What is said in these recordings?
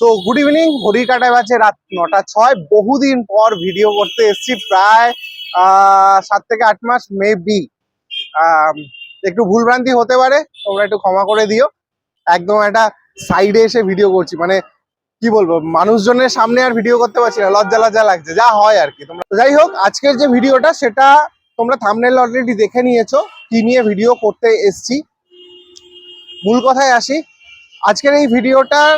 So good evening ঘড়ি কাটায় বাজে রাত নটা ছয়। বহুদিন পর ভিডিও করতে এসেছি, প্রায় সাত থেকে আট মাস মে মেবি একটু ভুলভ্রান্তি হতে পারে, তোমরা একটু ক্ষমা করে দিও। একদম একটা সাইডে এসে ভিডিও করছি। মানে কি বলব, মানুষজনের সামনে আর ভিডিও করতে পারছি না, লজ্জা লজ্জা লাগছে, যা হয় আর কি। তোমরা যাই হোক, আজকের যে ভিডিওটা সেটা তোমরা থামনেল অলরেডি দেখে নিয়েছো, কি নিয়ে ভিডিও করতে এসছি। মূল কথায় আসি, আজকের এই ভিডিওটার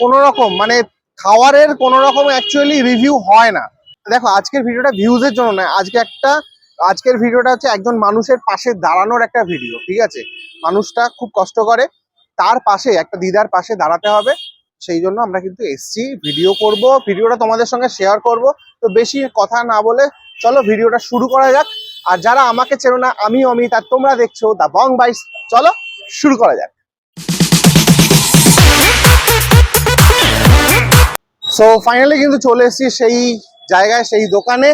কোনো রকম মানে খাওয়ারের কোনো রকম অ্যাকচুয়ালি রিভিউ হয় না। দেখো, আজকের ভিডিওটা ভিউজের জন্য নয়, আজকে একটা, আজকের ভিডিওটা হচ্ছে একজন মানুষের পাশে দাঁড়ানোর একটা ভিডিও ঠিক আছে? মানুষটা খুব কষ্ট করে, তার পাশে, একটা দিদার পাশে দাঁড়াতে হবে, সেই জন্য আমরা কিন্তু এসছি ভিডিও করব ভিডিওটা তোমাদের সঙ্গে শেয়ার করব। তো বেশি কথা না বলে, চলো ভিডিওটা শুরু করা যাক। আর যারা আমাকে চেনো না, আমি অমিত আর তোমরা দেখছ দা বং বাইস চলো শুরু করা যাক। সো ফাইনালি কিন্তু চলে এসেছি সেই জায়গায়, সেই দোকানে।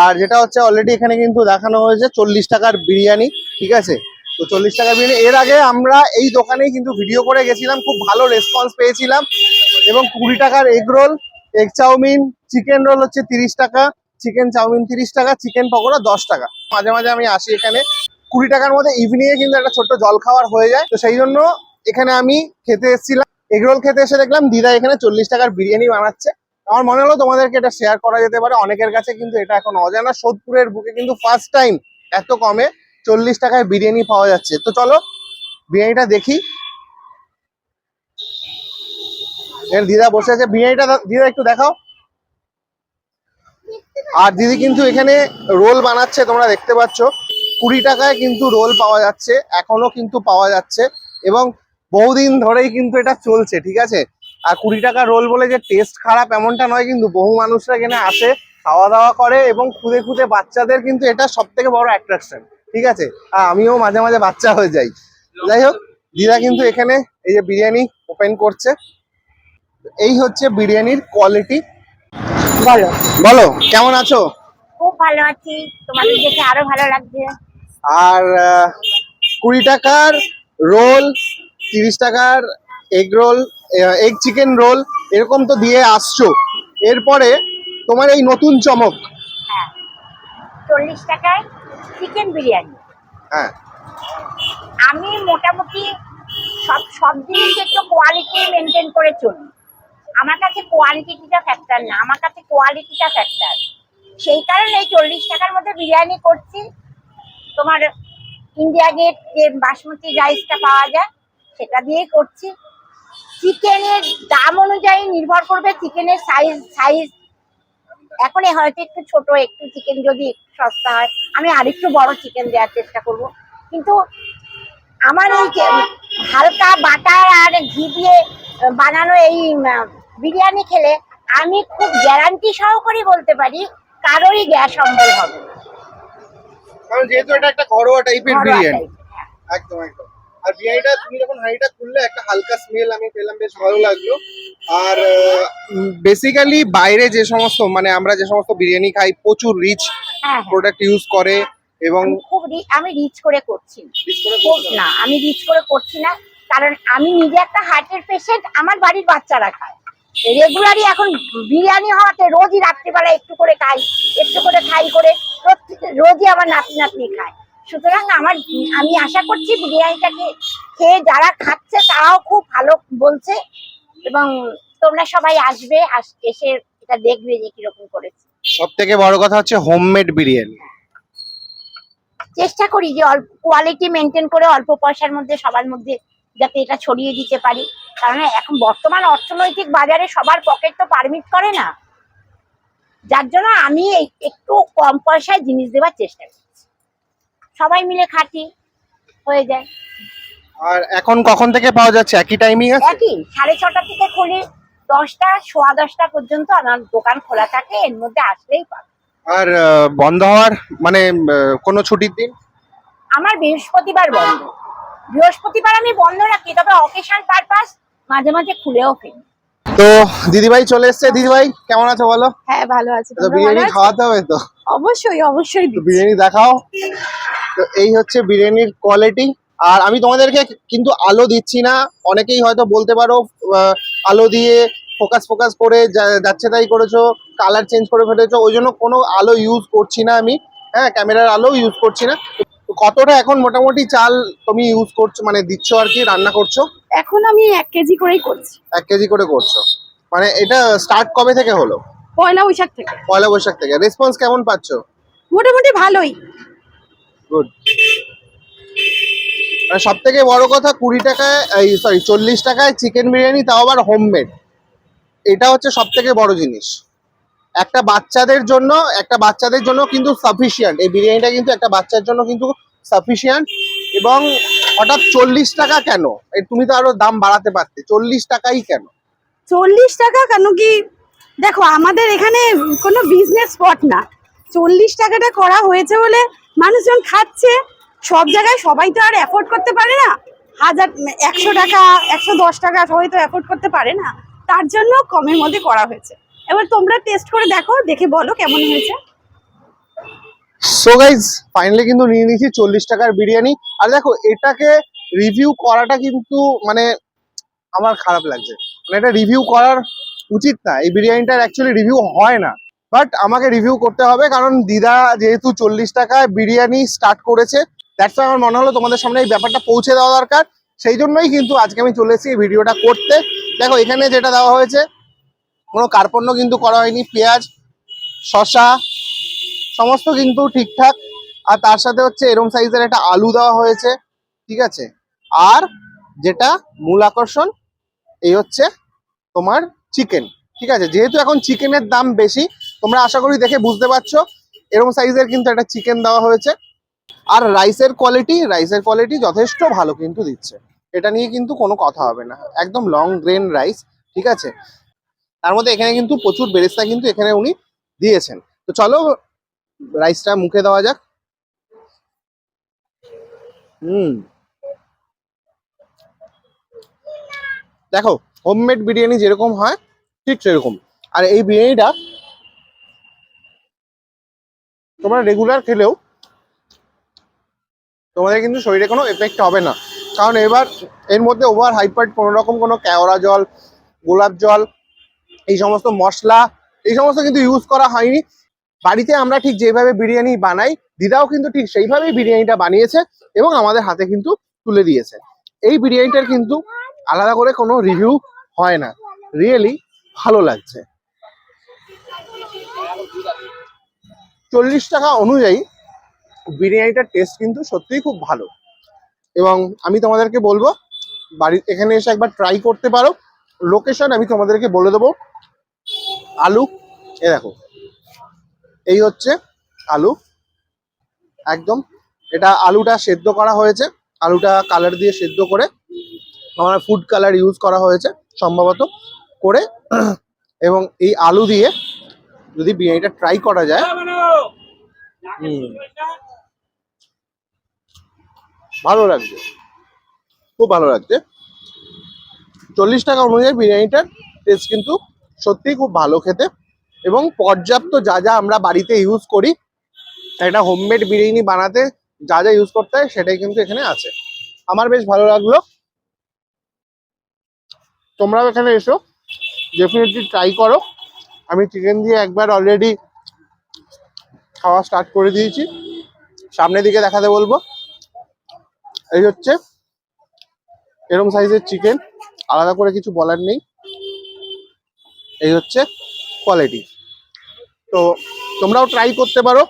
আর যেটা হচ্ছে অলরেডি এখানে কিন্তু দেখানো হয়েছে চল্লিশ টাকার বিরিয়ানি, ঠিক আছে? তো চল্লিশ টাকার বিরিয়ানি। এর আগে আমরা এই দোকানেই কিন্তু ভিডিও করে গেছিলাম, খুব ভালো রেসপন্স পেয়েছিলাম। এবং কুড়ি টাকার egg roll egg chowmein chicken roll হচ্ছে তিরিশ টাকা চিকেন চাউমিন তিরিশ টাকা চিকেন পকোড়া দশ টাকা। মাঝে মাঝে আমি আসি এখানে। কুড়ি টাকার মধ্যে ইভিনিং এ কিন্তু একটা ছোট্ট জল খাবার হয়ে যায়। তো সেই জন্য এখানে আমি খেতে এসেছিলাম। এগরোল খেতে এসে দেখলাম দিদা এখানে চল্লিশ টাকার বিরিয়ানি বানাচ্ছে। আমার মনে হলো তোমাদেরকে এটা শেয়ার করা যেতে পারে, অনেকের কাছে কিন্তু এটা এখন অজানা। সোদপুরের বুকে কিন্তু ফার্স্ট টাইম এত কমে চল্লিশ টাকায় বিরিয়ানি পাওয়া যাচ্ছে। তো চলো, বিরিয়ানিটা দেখি। এর দিদা বসে আছে। বিরিয়ানিটা দিদা একটু দেখাও। আর দিদি কিন্তু এখানে রোল বানাচ্ছে, তোমরা দেখতে পাচ্ছ। কুড়ি টাকায় কিন্তু রোল পাওয়া যাচ্ছে, এখনও কিন্তু পাওয়া যাচ্ছে। এবং বহুদিন ধরেই কিন্তু এটা চলছে ঠিক আছে? আর কুড়ি টাকা রোল বলে যে টেস্ট খারাপ এমনটা নয় কিন্তু বহু মানুষরা এখানে আসে খাওয়া দাওয়া করে এবং খুদে খুদে বাচ্চাদের কিন্তু এটা সব থেকে বড় অ্যাট্রাকশন ঠিক আছে? আর আমিও মাঝে মাঝে বাচ্চা হয়ে যাই। যাই হোক দিদা কিন্তু এখানে এই যে বিরিয়ানি ওপেন করছে। এই হচ্ছে বিরিয়ানির কোয়ালিটি বলো। বলো কেমন আছো? খুব ভালো আছি। তোমাদের দেখে আরও ভালো লাগছে। আর কুড়ি টাকার রোল তিরিশ টাকার egg roll egg chicken roll এরকম তো দিয়ে আসছো। এরপরে তোমার এই নতুন চমক। হ্যাঁ। চল্লিশ টাকায় চিকেন বিরিয়ানি। হ্যাঁ। আমি মোটামুটি সব সব জিনিস একটু কোয়ালিটি মেনটেন করে চলি। আমার কাছে কোয়ালিটিটা ফ্যাক্টর না। আমার কাছে কোয়ালিটিটা ফ্যাক্টর সেই কারণে এই চল্লিশ টাকার মধ্যে বিরিয়ানি করছি। তোমার ইন্ডিয়া গেট যে বাসমতি রাইসটা পাওয়া যায় সেটা দিয়েই করছি। চিকেনের দাম অনুযায়ী নির্ভর করবে চিকেনের সাইজ সাইজ এখন হয়তো একটু ছোট একটু চিকেন যদি একটু সস্তা হয় আমি আরেকটু বড় চিকেন দেওয়ার চেষ্টা করব। কিন্তু আমার এই হালকা বাটার আর ঘি দিয়ে বানানো এই বিরিয়ানি খেলে আমি খুব গ্যারান্টি সহকারে বলতে পারি কারোরই গ্যাস অম্বল হবে কারণ যেহেতু এটা একটা ঘরোয়া টাইপের বিরিয়ানি। হ্যাঁ। একদম একদম। আর বিরিয়ানিটা তুমি যখন হাঁড়িটা খুললে একটা হালকা স্মেল আমি পেলাম বেশ ভালো লাগল। আর বেসিক্যালি বাইরে যে সমস্ত মানে আমরা যে সমস্ত বিরিয়ানি খাই প্রচুর রিচ প্রোডাক্ট ইউজ করে এবং আমি খুব আমি রিচ করে করছি। না আমি রিচ করে করছি না কারণ আমি নিজে একটা হার্টের পেশেন্ট আমার বাড়ির বাচ্চারা খায়। রেগুলারই এখন বিরিয়ানি হওয়াতে রোজই রাত্রিবেলা একটু করে খাই একটু করে খাই করে প্রত্যেক- রোজই আমার নাতি নাতনি খায়। সুতরাং আমার আমি আশা করছি বিরিয়ানিটাকে খেয়ে যারা খাচ্ছে তারাও খুব ভালো বলছে এবং তোমরা সবাই আসবে আস- এসে এটা দেখবে যে কীরকম করেছে। সব থেকে বড় কথা হচ্ছে হোমমেড বিরিয়ানি। চেষ্টা করি যে অল্প কোয়ালিটি মেনটেন করে অল্প পয়সার মধ্যে সবার মধ্যে যাতে এটা ছড়িয়ে দিতে পারি। কারণ এখন বর্তমান অর্থনৈতিক বাজারে সবার পকেট তো পারমিট করে না। যার জন্য আমি একটু কম পয়সায় জিনিস দেওয়ার চেষ্টা করছি সবাই মিলে খাটি হয়ে যায়। আর এখন কখন থেকে পাওয়া যাচ্ছে? একই টাইমিং আছে? একই সাড়ে ছটা থেকে খুলি দশটা সোয়া দশটা পর্যন্ত আমার দোকান খোলা থাকে এর মধ্যে আসলেই পাবে। আর বন্ধ হওয়ার মানে কোনো ছুটির দিন? আমার বৃহস্পতিবার বন্ধ। বৃহস্পতিবার আমি বন্ধ রাখি তবে অকেশন পারপাস মাঝে মাঝে খুলেও ফেলি। তো দিদিভাই চলে এসছে। দিদিভাই কেমন আছো বলো? হ্যাঁ ভালো আছি। তো বিরিয়ানি খাওয়াতে হবে তো? অবশ্যই অবশ্যই বিরিয়ানি দেখাও। তো এই হচ্ছে বিরিয়ানির কোয়ালিটি আর আমি তোমাদেরকে কিন্তু আলো দিচ্ছি না। অনেকেই হয়তো বলতে পারো আলো দিয়ে ফোকাস ফোকাস করে যাচ্ছে তাই করেছ কালার চেঞ্জ করে ফেলেছো। ওই জন্য কোনো আলো ইউজ করছি না আমি। হ্যাঁ ক্যামেরার আলো ইউজ করছি না। কতটা এখন মোটামুটি চাল তুমি ইউজ করছ মানে দিচ্ছ আর কি রান্না করছ? এখন আমি এক কেজি করেই করছি। এক কেজি করে করছ। মানে এটা স্টার্ট কবে থেকে হলো? পয়লা বৈশাখ থেকে। পয়লা বৈশাখ থেকে। রেসপন্স কেমন পাচ্ছ? মোটামুটি ভালোই। গুড মানে সব থেকে বড় কথা কুড়ি টাকায়, এই সরি চল্লিশ টাকায় চিকেন বিরিয়ানি, তাও আবার হোমমেড এটা হচ্ছে সব থেকে বড় জিনিস। একটা বাচ্চাদের জন্য, একটা বাচ্চাদের জন্য কিন্তু সাফিসিয়েন্ট এই বিরিয়ানিটা কিন্তু একটা বাচ্চার জন্য কিন্তু সাফিসিয়েন্ট এবং হঠাৎ চল্লিশ টাকা কেন? তুমি তো আরও দাম বাড়াতে পারতে। চল্লিশ টাকাই কেন? চল্লিশ টাকা কেন কি? দেখো, আমাদের এখানে কোনো বিজনেস স্পট না। চল্লিশ টাকাটা করা হয়েছে বলে মানুষজন খাচ্ছে, সব জায়গায় সবাই তো আর অ্যাফোর্ড করতে পারে না। হাজার, একশো টাকা, একশো দশ টাকা সবাই তো অ্যাফোর্ড করতে পারে না। তার জন্য কমের মধ্যে করা হয়েছে। এবার তোমরা টেস্ট করে দেখো, দেখে বলো কেমন হয়েছে। সো গাইজ ফাইনালি কিন্তু নিয়ে নিয়েছি চল্লিশ টাকার বিরিয়ানি। আর দেখো, এটাকে রিভিউ করাটা কিন্তু মানে আমার খারাপ লাগছে। মানে এটা রিভিউ করার উচিত না। এই বিরিয়ানিটার অ্যাকচুয়ালি রিভিউ হয় না। বাট আমাকে রিভিউ করতে হবে, কারণ দিদা যেহেতু চল্লিশ টাকায় বিরিয়ানি স্টার্ট করেছে দ্যাটস আমার মনে হলো তোমাদের সামনে এই ব্যাপারটা পৌঁছে দেওয়া দরকার। সেই জন্যই কিন্তু আজকে আমি চলে এসেছি ভিডিওটা করতে। দেখো, এখানে যেটা দেওয়া হয়েছে, কোনো কার্পণ্য কিন্তু করা হয়নি, পেঁয়াজ শশা সমস্ত কিন্তু ঠিকঠাক। আর তার সাথে হচ্ছে এরম সাইজের একটা আলু দেওয়া হয়েছে, ঠিক আছে? আর যেটা মূল আকর্ষণ, এই হচ্ছে তোমার চিকেন ঠিক আছে? যেহেতু এখন চিকেনের দাম বেশি তোমরা আশা করি দেখে বুঝতে পারছ। এরম সাইজের কিন্তু একটা চিকেন দেওয়া হয়েছে। আর রাইসের কোয়ালিটি রাইসের কোয়ালিটি যথেষ্ট ভালো কিন্তু দিচ্ছে। এটা নিয়ে কিন্তু কোনো কথা হবে না। একদম লং গ্রেন রাইস ঠিক আছে? তার মধ্যে এখানে কিন্তু প্রচুর বেরেস্তা কিন্তু এখানে উনি দিয়েছেন। তো চলো রাইসটা মুখে দেওয়া যাক। হুম। দেখো হোমমেড বিরিয়ানি যেরকম হয়, ঠিক সেরকম। আর এই বিরিয়ানিটা তোমরা রেগুলার খেলেও তোমাদের কিন্তু শরীরে কোনো এফেক্ট হবে না। কারণ এবার এর মধ্যে ওভার হাইপার কোনো রকম কোনো কেওড়া জল, গোলাপ জল, এই সমস্ত মশলা, এই সমস্ত কিন্তু ইউজ করা হয়নি। বাড়িতে আমরা ঠিক যেভাবে বিরিয়ানি বানাই, দিদাও কিন্তু ঠিক সেইভাবেই বিরিয়ানিটা বানিয়েছে এবং আমাদের হাতে কিন্তু তুলে দিয়েছে। এই বিরিয়ানিটার কিন্তু আলাদা করে কোনো রিভিউ হয় না। রিয়েলি ভালো লাগছে। চল্লিশ টাকা অনুযায়ী বিরিয়ানিটার টেস্ট কিন্তু সত্যিই খুব ভালো। এবং আমি তোমাদেরকে বলব, বাড়ি, এখানে এসে একবার ট্রাই করতে পারো। লোকেশন আমি তোমাদেরকে বলে দেবো। আলু, এ দেখো, এই হচ্ছে আলু। একদম, এটা আলুটা সেদ্ধ করা হয়েছে। আলুটা কালার দিয়ে সেদ্ধ করে আমার ফুড কালার ইউজ করা হয়েছে, সম্ভবত করে। এবং এই আলু দিয়ে যদি বিরিয়ানিটা ট্রাই করা যায় ভালো লাগছে। খুব ভালো লাগছে। চল্লিশ টাকা অনুযায়ী বিরিয়ানিটার টেস্ট কিন্তু সত্যিই খুব ভালো খেতে। এবং পর্যাপ্ত যা যা আমরা বাড়িতে ইউজ করি, একটা হোমমেড বিরিয়ানি বানাতে যা যা ইউজ করতে হয়, সেটাই কিন্তু এখানে আছে। আমার বেশ ভালো লাগল। তোমরাও এখানে এসো। ডেফিনেটলি ট্রাই করো। আমি চিকেন দিয়ে একবার অলরেডি খাওয়া স্টার্ট করে দিয়েছি। সামনের দিকে দেখাতে বলব। এই হচ্ছে এরম সাইজের চিকেন আলাদা করে কিছু বলার নেই। এই হচ্ছে কোয়ালিটি তো তোমরাও ট্রাই করতে পারো।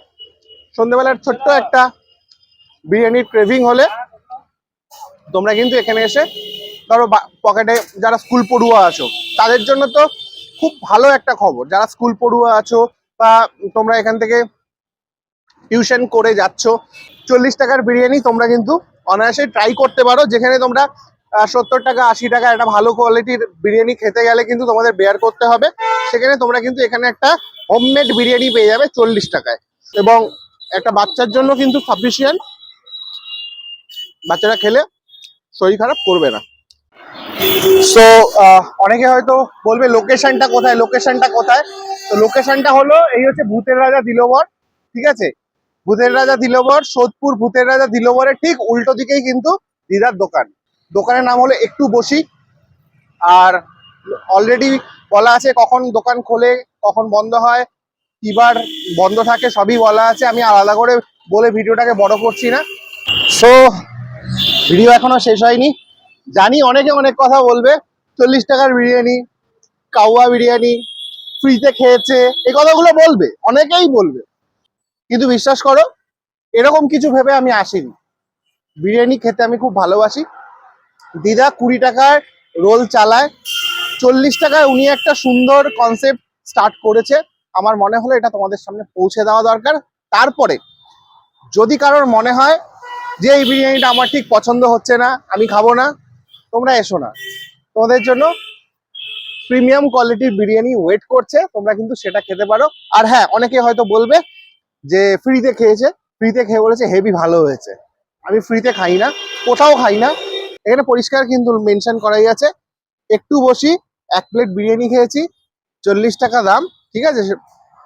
সন্ধ্যেবেলার ছোট্ট একটা বিরিয়ানির ক্রেভিং হলে তোমরা কিন্তু এখানে এসে ধরো পকেটে যারা স্কুল পড়ুয়া আছো, তাদের জন্য তো খুব ভালো একটা খবর। যারা স্কুল পড়ুয়া আছো বা তোমরা এখান থেকে টিউশন করে যাচ্ছ। চল্লিশ টাকার বিরিয়ানি তোমরা কিন্তু অনায়াসে ট্রাই করতে পারো। যেখানে তোমরা সত্তর টাকা, আশি টাকা, একটা ভালো কোয়ালিটির বিরিয়ানি খেতে গেলে কিন্তু তোমাদের বেয়ার করতে হবে। সেখানে তোমরা কিন্তু এখানে একটা হোমমেড বিরিয়ানি পেয়ে যাবে চল্লিশ টাকায়। এবং একটা বাচ্চার জন্য কিন্তু সাফিসিয়েন্ট বাচ্চারা খেলে শরীর খারাপ করবে না। সো অনেকে হয়তো বলবে লোকেশনটা কোথায় লোকেশনটা কোথায়? তো লোকেশনটা হলো, এই হচ্ছে ভূতের রাজা দিলোবর ঠিক আছে? ভূতের রাজা দিলবর সোদপুর ভূতের রাজা দিলবরের ঠিক উল্টো দিকেই কিন্তু দিদার দোকান। দোকানের নাম হলো একটু বসি। আর অলরেডি বলা আছে কখন দোকান খোলে, কখন বন্ধ হয়, কিবার বন্ধ থাকে, সবই বলা আছে। আমি আলাদা করে বলে ভিডিওটাকে বড় করছি না। সো ভিডিও এখনও শেষ হয়নি। জানি অনেকে অনেক কথা বলবে। চল্লিশ টাকার বিরিয়ানি, কাউয়া বিরিয়ানি ফ্রিতে খেয়েছে, এই কথাগুলো বলবে, অনেকেই বলবে। কিন্তু বিশ্বাস করো, এরকম কিছু ভেবে আমি আসিনি। বিরিয়ানি খেতে আমি খুব ভালোবাসি। দিদা কুড়ি টাকার রোল চালায়, চল্লিশ টাকায় উনি একটা সুন্দর কনসেপ্ট স্টার্ট করেছে। আমার মনে হলো এটা তোমাদের সামনে পৌঁছে দেওয়া দরকার। তারপরে, যদি কারোর মনে হয় যে এই বিরিয়ানিটা আমার ঠিক পছন্দ হচ্ছে না, আমি খাব না, তোমরা এসো না। তোমাদের জন্য প্রিমিয়াম কোয়ালিটির বিরিয়ানি ওয়েট করছে, তোমরা কিন্তু সেটা খেতে পারো। আর হ্যাঁ অনেকে হয়তো বলবে যে ফ্রিতে খেয়েছে ফ্রিতে খেয়ে বলেছে হেভি ভালো হয়েছে। আমি ফ্রিতে খাই না, কোথাও খাই না। এখানে পরিষ্কার কিন্তু মেনশন করাই আছে। একটু বসি, এক প্লেট বিরিয়ানি খেয়েছি, চল্লিশ টাকা দাম, ঠিক আছে?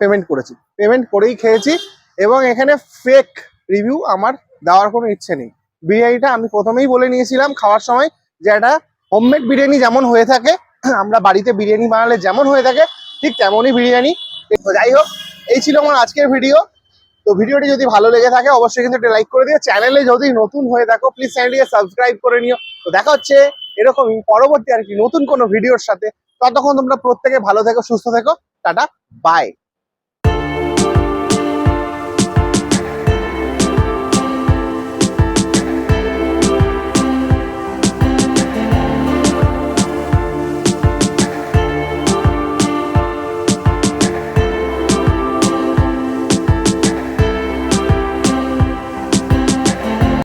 পেমেন্ট করেছি। পেমেন্ট করেই খেয়েছি এবং এখানে ফেক রিভিউ আমার দেওয়ার কোনো ইচ্ছে নেই। বিরিয়ানিটা আমি প্রথমেই বলে নিয়েছিলাম খাওয়ার সময় যে একটা হোমমেড বিরিয়ানি যেমন হয়ে থাকে, আমরা বাড়িতে বিরিয়ানি বানালে যেমন হয়ে থাকে, ঠিক তেমনই বিরিয়ানি। যাই হোক, এই ছিল আমার আজকের ভিডিও তো ভিডিওটি যদি ভালো লেগে থাকে, অবশ্যই কিন্তু একটা লাইক করে দিও। চ্যানেলে যদি নতুন হয়ে থাকো প্লিজ চ্যানেলটিকে সাবস্ক্রাইব করে নিও। তো দেখা হচ্ছে এরকম পরবর্তী আর কি নতুন কোনো ভিডিওর সাথে। ততক্ষণ তোমরা প্রত্যেকে ভালো থেকো, সুস্থ থেকো। Tata bye